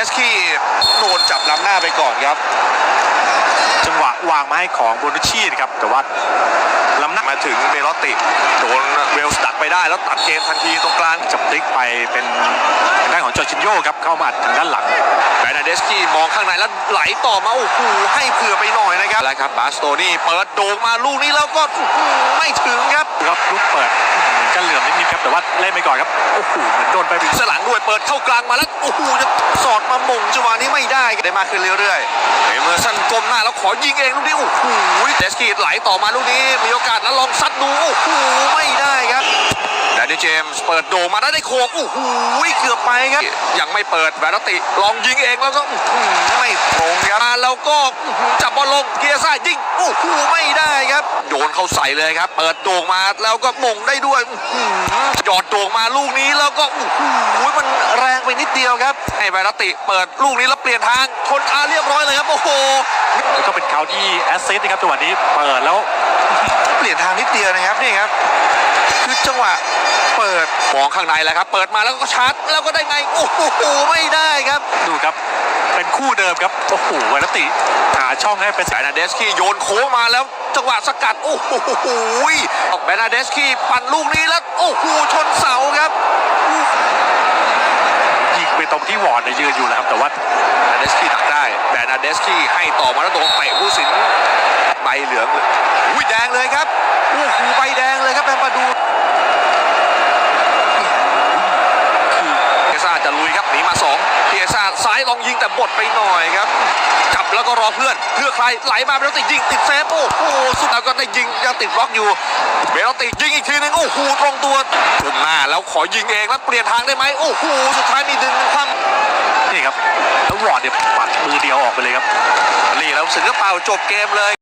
เดสคีโดนจับล้ำหน้าไปก่อนครับ จังหวะวางมาให้ของโบนุชีนครับ แต่ว่าล้ำหน้ามาถึงเบลอติโดนเวลสตักไปได้แล้วตัดเกมทันทีตรงกลางจับพลิกไปเป็นทางด้านของจอชินโยครับเข้ามาทางด้านหลังแบนเดสกี้มองข้างในแล้วไหลต่อมาโอ้โหให้เผื่อไปหน่อยนะครับอะไรครับบาสโตนี่เปิดโด่งมาลูกนี้แล้วก็ไม่ถึงครับครับลูกเปิด เหมือนกันเหลื่อมนิดๆครับแต่ว่าเล่นไปก่อนครับโอ้โหเหมือนโดนไปเป็นสลังด้วยเปิดเข้ากลางมาแล้วโอ้โหจะสอดมามงจังหวะนี้ไม่ได้ได้มากขึ้นเรื่อยๆเอเมอร์สันก้มหน้าแล้วขอยิงเองลูกนี้โอ้โหเดสกี้ไหลต่อมาลูกนี้มีโอกาสแล้วลองซัดดูโอ้โหไม่ได้ครับแดนนี่เจมส์เปิดโดมาได้ได้โคงโอ้โหเกือบไปครับยังไม่เปิดแวรติลองยิงเองแล้วก็อื้อหือไม่ตรงครับแล้วก็จับบอลลงเกียร์ซ่ายยิงโอ้โหไม่ได้ครับ เข้าใส่เลยครับ เปิดโด่งมาแล้วก็มงได้ด้วยอื้อหือหยอดโด่งมาลูกนี้แล้วก็โอ้โหมันแรงไปนิดเดียวครับ ให้แวรติเปิดลูกนี้แล้วเปลี่ยนทางชนอาเรียบร้อยเลยครับโอ้โหแล้วก็เป็นเขาที่แอสซิสต์นะครับจังหวะนี้เปิดแล้ว เปลี่ยนทางนิดเดียวนะครับนี่ครับ คือจังหวะ เปิดมองข้างในแล้วครับ เปิดมาแล้วก็ชาร์จแล้วก็ได้ไง โอ้โห ไม่ได้ครับ ดูครับ เป็นคู่เดิมครับ โอ้โหวรติหาช่องให้เป็นแบรนาเดสกี้โยนโค้งมาแล้วจังหวะสกัด โอ้โหแบนาเดสกี้ปั่นลูกนี้แล้ว โอ้โห ชนเสาครับยิงไปตรงที่วอร์ดเนี่ยยืนอยู่แล้วครับ แต่ว่านาเดสกี้ดักได้แบนาเดสกี้ให้ต่อมาแล้วโดนเตะผู้สินใบเหลืองอุ้ยแดงเลยครับโอ้โหใบแดงเลยครับแบมปาดูคือเอซ่าจะลุยครับหนีมาสองเอซ่าซ้าย ลองยิงแต่บดไปหน่อยครับ จับแล้วก็รอเพื่อนเพื่อใครไหลมาเบลติยิงติดเซฟโอ้โหสุดแล้วก็ได้ยิงยังติดบล็อกอยู่เบลติยิงอีกทีนึงโอ้โหตรงตัวกลุ่มหน้าแล้วขอยิงเองแล้วเปลี่ยนทางได้ไหมโอ้โหสุดท้ายมีดึงคว่ำนี่ครับแล้ววอดเนี่ยปัดมือเดียวออกไปเลยครับนี่แล้วสึงก็เป่าจบเกมเลย